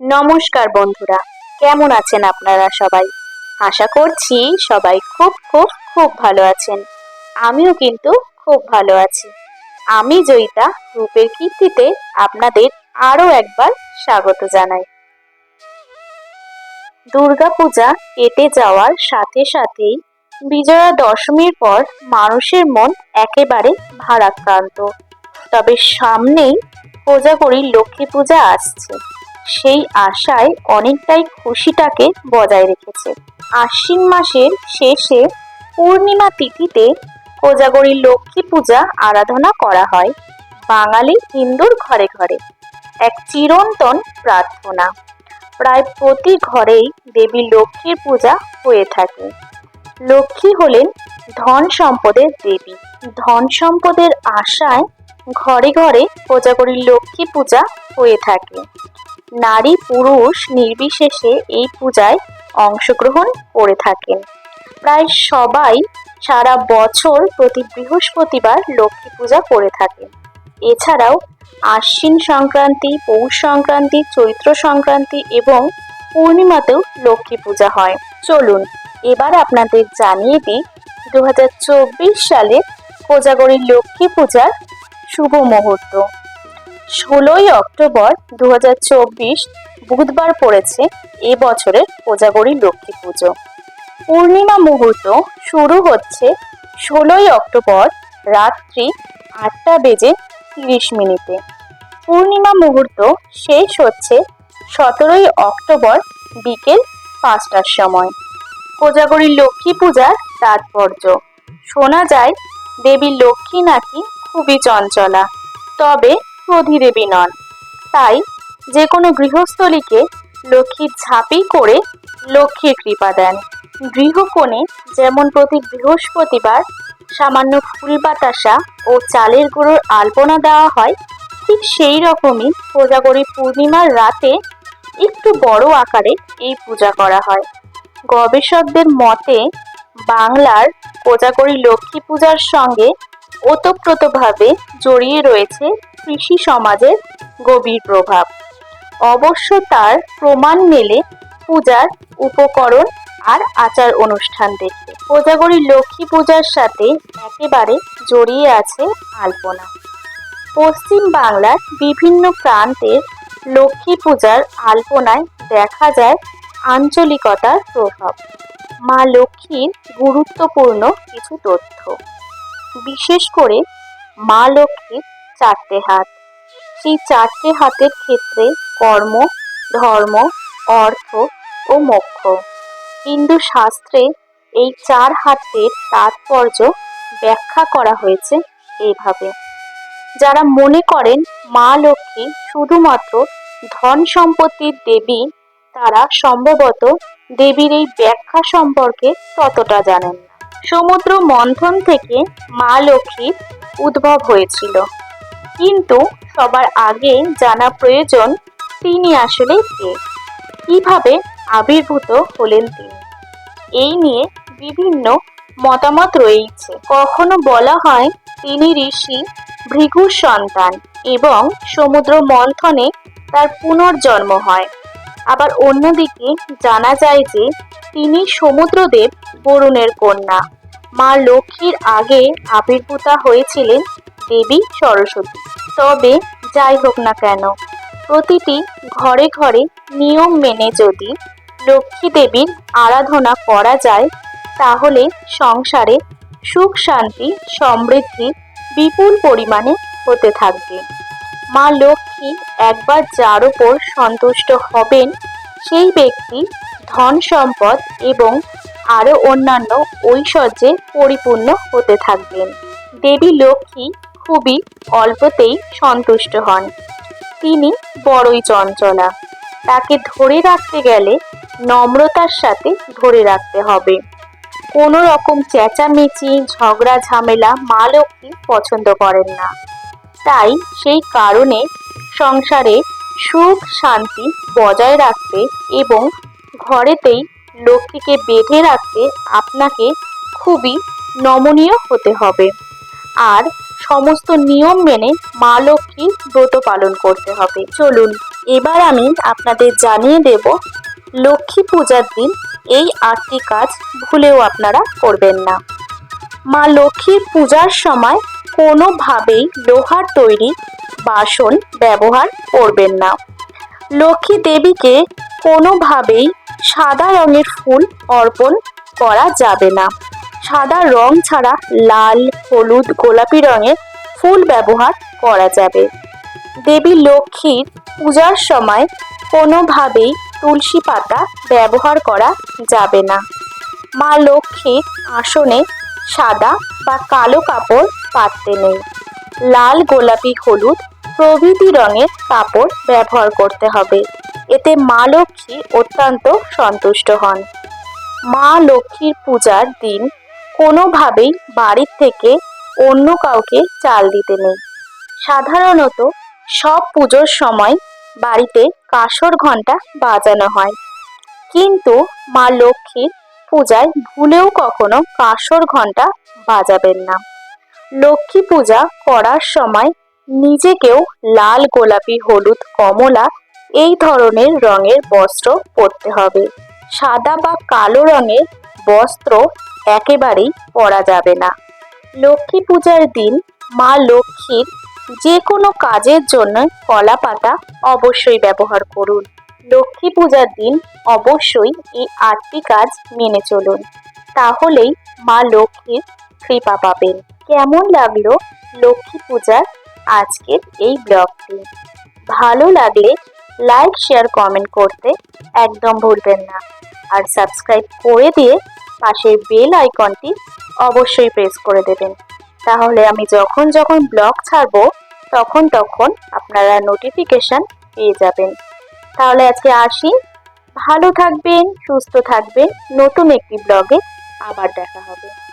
নমস্কার বন্ধুরা, কেমন আছেন আপনারা সবাই? আশা করছি সবাই খুব খুব খুব ভালো আছেন। আমিও কিন্তু খুব ভালো আছি। আমি জয়িতা, রূপের কীর্তিতে আপনাদের আরও একবার স্বাগত জানাই। দুর্গাপূজা কেটে যাওয়ার সাথে সাথেই বিজয়া দশমীর পর মানুষের মন একেবারে ভারাক্রান্ত। তবে সামনেই কোজাগরী লক্ষ্মী পূজা আসছে। সেই আশায় অনেকটাই খুশিটাকে বজায় রেখেছে। আশ্বিন মাসের শেষে পূর্ণিমা তিথিতে কোজাগরী লক্ষ্মী পূজা আরাধনা করা হয় বাঙালি হিন্দুর ঘরে ঘরে। এক চিরন্তন প্রার্থনা। প্রায় প্রতি ঘরেই দেবী লক্ষ্মীর পূজা হয়ে থাকে। লক্ষ্মী হলেন ধন সম্পদের দেবী। ধন সম্পদের আশায় ঘরে ঘরে কোজাগরী লক্ষ্মী পূজা হয়ে থাকে। নারী পুরুষ নির্বিশেষে এই পূজায় অংশগ্রহণ করে থাকেন। প্রায় সবাই সারা বছর প্রতি বৃহস্পতিবার লক্ষ্মী পূজা করে থাকেন। এছাড়াও আশ্বিন সংক্রান্তি, পৌষ সংক্রান্তি, চৈত্র সংক্রান্তি এবং পূর্ণিমাতেও লক্ষ্মী পূজা হয়। চলুন, এবার আপনাদের জানিয়ে দিই দু হাজার চব্বিশ সালে কোজাগরী লক্ষ্মী পূজার শুভ মুহূর্ত। ষোলোই অক্টোবর দু হাজার চব্বিশ বুধবার পড়েছে এ বছরের কোজাগরী লক্ষ্মী পুজো। পূর্ণিমা মুহূর্ত শুরু হচ্ছে ষোলোই অক্টোবর রাত্রি আটটা বেজে তিরিশ মিনিটে। পূর্ণিমা মুহূর্ত শেষ হচ্ছে সতেরোই অক্টোবর বিকেল পাঁচটার সময়। কোজাগরী লক্ষ্মী পূজার তাৎপর্য। শোনা যায় দেবী লক্ষ্মী নাকি খুবই চঞ্চলা। তবে প্রধিদেবী নন তাই যে কোনো গৃহস্থলীকে লক্ষ্মীর ঝাঁপি করে লক্ষ্মীর কৃপা দেন। গৃহকোণে যেমন প্রতি বৃহস্পতিবার সামান্য ফুল বাতাসা ও চালের গুঁড়োর আলপনা দেওয়া হয়, ঠিক সেই রকমই কোজাগরী পূর্ণিমার রাতে একটু বড় আকারে এই পূজা করা হয়। গবেষকদের মতে, বাংলার কোজাগরী লক্ষ্মী পূজার সঙ্গে ওতপ্রোতভাবে জড়িয়ে রয়েছে কৃষি সমাজের গভীর প্রভাব। অবশ্য তার প্রমাণ মেলে পূজার উপকরণ আর আচার অনুষ্ঠান দেখে কোজাগরী লক্ষ্মী পূজার সাথে একেবারে জড়িয়ে আছে আলপনা। পশ্চিম বাংলার বিভিন্ন প্রান্তের লক্ষ্মী পূজার আলপনায় দেখা যায় আঞ্চলিকতার প্রভাব। মা লক্ষ্মীর গুরুত্বপূর্ণ কিছু তথ্য। বিশেষ করে মা লক্ষ্মীর চারটে হাত। সেই চারটে হাতের ক্ষেত্রে কর্ম, ধর্ম, অর্থ ও মোক্ষ। হিন্দু শাস্ত্রে এই চার হাতের তাৎপর্য ব্যাখ্যা করা হয়েছে এইভাবে যারা মনে করেন মা লক্ষ্মী শুধুমাত্র ধন সম্পত্তির দেবী, তারা সম্ভবত দেবীর এই ব্যাখ্যা সম্পর্কে ততটা জানেন। সমুদ্র মন্থন থেকে মা লক্ষ্মীর উদ্ভব হয়েছিল। কিন্তু সবার আগে জানা প্রয়োজন, তিনি আসলে কে? কীভাবে আবির্ভূত হলেন তিনি? এই নিয়ে বিভিন্ন মতামত রয়েছে। কখনো বলা হয় তিনি ঋষি ভৃগুর সন্তান এবং সমুদ্র মন্থনে তার পুনর্জন্ম হয়। আবার অন্যদিকে জানা যায় যে তিনি সমুদ্রদেব বরুণের কন্যা। মা লক্ষ্মীর আগে আবির্ভূতা হয়েছিলেন দেবী সরস্বতী। তবে যাই হোক না কেন, প্রতিটি ঘরে ঘরে নিয়ম মেনে যদি লক্ষ্মী দেবীর আরাধনা করা যায়, তাহলে সংসারে সুখ, শান্তি, সমৃদ্ধি বিপুল পরিমাণে হতে থাকবে। মা লক্ষ্মী একবার যার উপর সন্তুষ্ট হবেন, সেই ব্যক্তি ধন সম্পদ এবং আরও অন্যান্য ঐশ্বর্যে পরিপূর্ণ হতে থাকবেন। দেবী লক্ষ্মী খুবই অল্পতেই সন্তুষ্ট হন। তিনি বড়ই চঞ্চলা। তাকে ধরে রাখতে গেলে নম্রতার সাথে ধরে রাখতে হবে। কোনো রকম চেঁচামেচি, ঝগড়া, ঝামেলা মা লক্ষ্মী পছন্দ করেন না। তাই সেই কারণে সংসারে সুখ শান্তি বজায় রাখতে এবং ঘরেতেই লক্ষ্মীকে বেঁধে রাখতে আপনাকে খুবই নমনীয় হতে হবে। আর সমস্ত নিয়ম মেনে মা লক্ষ্মী ব্রত পালন করতে হবে। চলুন, এবার আমি আপনাদের জানিয়ে দেব লক্ষ্মী পূজার দিন এই আটটি কাজ ভুলেও আপনারা করবেন না। মা লক্ষ্মীর পূজার সময় কোনোভাবেই লোহার তৈরি বাসন ব্যবহার করবেন না। লক্ষ্মী দেবীকে কোনোভাবেই সাদা রঙের ফুল অর্পণ করা যাবে না। সাদা রং ছাড়া লাল, হলুদ, গোলাপি রঙের ফুল ব্যবহার করা যাবে। দেবী লক্ষ্মীর পূজার সময় কোনোভাবেই তুলসী পাতা ব্যবহার করা যাবে না। মা লক্ষ্মীর আসনে সাদা বা কালো কাপড় পাততে নেই। লাল, গোলাপি, হলুদ প্রভৃতি রঙের কাপড় ব্যবহার করতে হবে। এতে মা লক্ষ্মী অত্যন্ত সন্তুষ্ট হন। মা লক্ষ্মীর পূজার দিন কোনোভাবেই বাড়ির থেকে অন্য কাউকে চাল দিতে নেই। সাধারণত সব পুজোর সময় বাড়িতে কাসর ঘণ্টা বাজানো হয়। কিন্তু মা লক্ষ্মীর পূজায় ভুলেও কখনো কাসর ঘণ্টা বাজাবেন না। লক্ষ্মী পূজা করার সময় নিজেকেও লাল গোলাপি, হলুদ, কমলা এই ধরনের রঙের বস্ত্র পরতে হবে। সাদা বা কালো রঙের বস্ত্র একেবারেই পরা যাবে না। লক্ষ্মী পূজার দিন মা লক্ষ্মীর যে কোনো কাজের জন্য কলা পাতা অবশ্যই ব্যবহার করুন। লক্ষ্মী পূজার দিন অবশ্যই এই আটটি কাজ মেনে চলুন। তাহলেই মা লক্ষ্মীর কৃপা পাবেন। কেমন লাগল লক্ষ্মী পূজার আজকের এই ব্লগটি? ভালো লাগলে লাইক, শেয়ার, কমেন্ট করতে একদম ভুলবেন না। আর সাবস্ক্রাইব করে দিয়ে পাশের বেল আইকনটি অবশ্যই প্রেস করে দেবেন। তাহলে আমি যখন যখন ব্লগ ছাড়বো, তখন তখন আপনারা নোটিফিকেশন পেয়ে যাবেন। তাহলে আজকে আসি। ভালো থাকবেন, সুস্থ থাকবেন। নতুন একটি ব্লগে আবার দেখা হবে।